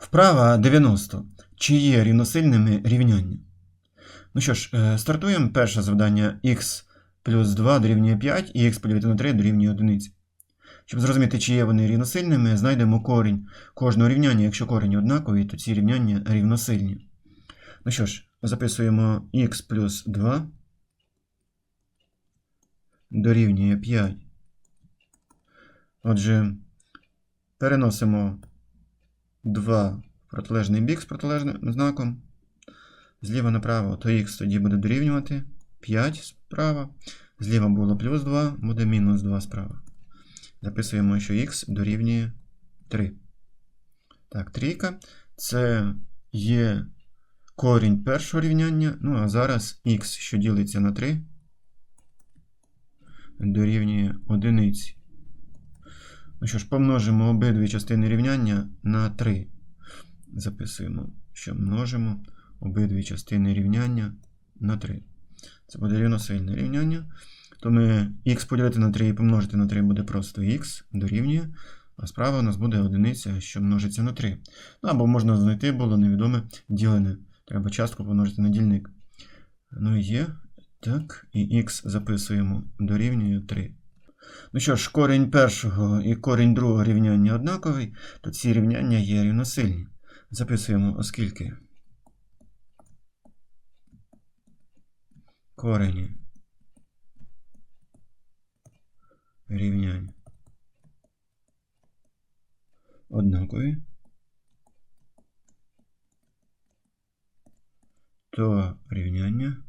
Вправа 90. Чи є рівносильними рівняння? Ну що ж, е, стартуємо. Перше завдання х плюс 2 дорівнює 5 і х поділити на 3 дорівнює 1. Щоб зрозуміти, чи є вони рівносильними, знайдемо корінь кожного рівняння. Якщо корені однакові, то ці рівняння рівносильні. Ну що ж, записуємо х плюс 2 дорівнює 5. Отже, переносимо 2 протилежний бік з протилежним знаком. Зліва направо, то х тоді буде дорівнювати 5 справа. Зліва було плюс 2, буде мінус 2 справа. Записуємо, що х дорівнює 3. Так, трійка. Це є корінь першого рівняння. Ну, а зараз х, що ділиться на 3, дорівнює одиниці. Ну що ж, помножимо обидві частини рівняння на 3. Записуємо, що множимо обидві частини рівняння на 3. Це буде рівносильне рівняння. То ми х поділити на 3 і помножити на 3 буде просто х дорівнює. А справа у нас буде одиниця, що множиться на 3. Ну, або можна знайти було невідоме ділене. Треба частку помножити на дільник. Ну і є. Так, і х записуємо дорівнює 3. Ну що ж, корінь першого і корінь другого рівняння однаковий, то ці рівняння є рівносильні. Записуємо, оскільки корені рівнянь однакові, то рівняння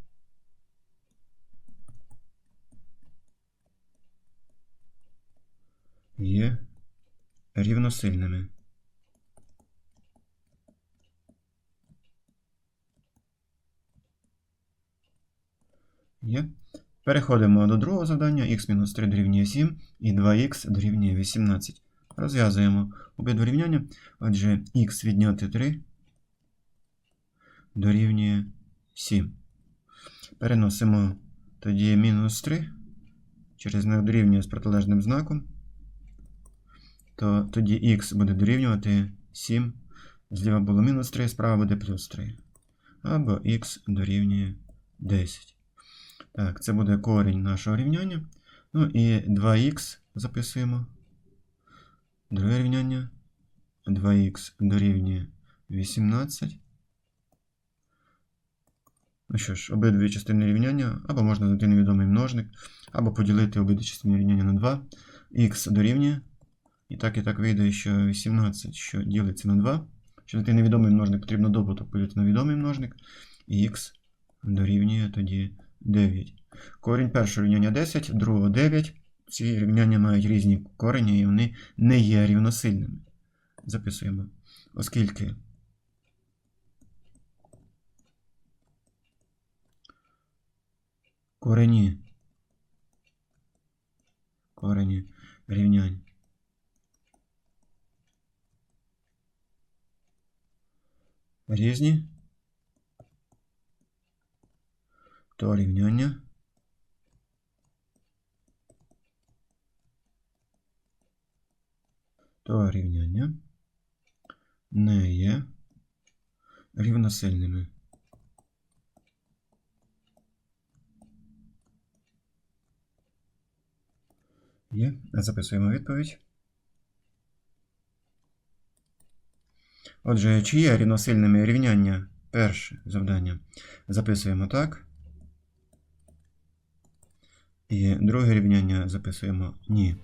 є рівносильними. Є. Переходимо до другого завдання. х-3 дорівнює 7 і 2х дорівнює 18. Розв'язуємо обидва рівняння. Отже, х відняти 3 дорівнює 7. Переносимо тоді мінус 3 через знак з протилежним знаком. То тоді х буде дорівнювати 7. Зліва було мінус 3, справа буде плюс 3. Або х дорівнює 10. Так, це буде корінь нашого рівняння. Ну і 2х записуємо. Друге рівняння. 2х дорівнює 18. Ну що ж, обидві частини рівняння, або можна знайти невідомий множник, або поділити обидві частини рівняння на 2. х дорівнює. І так і так вийде, що 18, що ділиться на 2. Щоб знайти невідомий множник, потрібно добуток поділити на відомий множник. І х дорівнює тоді 9. Корінь першого рівняння 10, другого 9. Ці рівняння мають різні корені, і вони не є рівносильними. Записуємо. Оскільки корені, корені рівнянь різні, то рівняння то рівняння не є рівносильними. Є. Записуємо відповідь. Отже, чи є рівносильними рівняння? Перше завдання записуємо так. І друге рівняння записуємо ні.